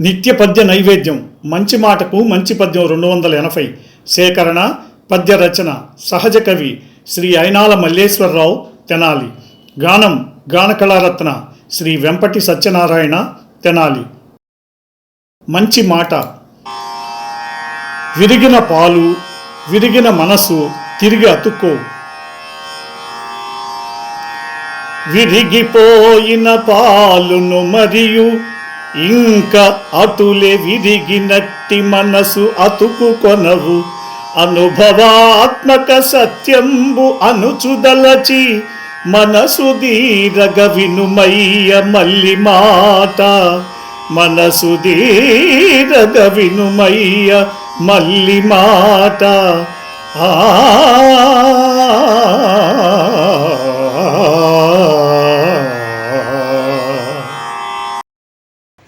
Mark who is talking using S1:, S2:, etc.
S1: నిత్య పద్య నైవేద్యం మంచి మాటకు మంచి పద్యం రెండు వందల ఎనభై. సేకరణ పద్య రచన సహజ కవి శ్రీ అయినాల మల్లేశ్వరరావు తెనాలి. గానం గానకళారత్న శ్రీ వెంపటి సత్యనారాయణ తెనాలి. మంచి మాట. విరిగిన పాలు విరిగిన మనసు తిరిగి అతుక్కో. విరిగిపోయిన పాలును మరియు ఇంకా అటులే విరిగినట్టి మనసు అతుకుకొనవు. అనుభవాత్మక సత్యంబు అనుచుదలచి మనసు దీరగ వినుమయ్య మల్లి మాట. మనసు దీరగ వినుమయ్య మల్లి మాట. ఆ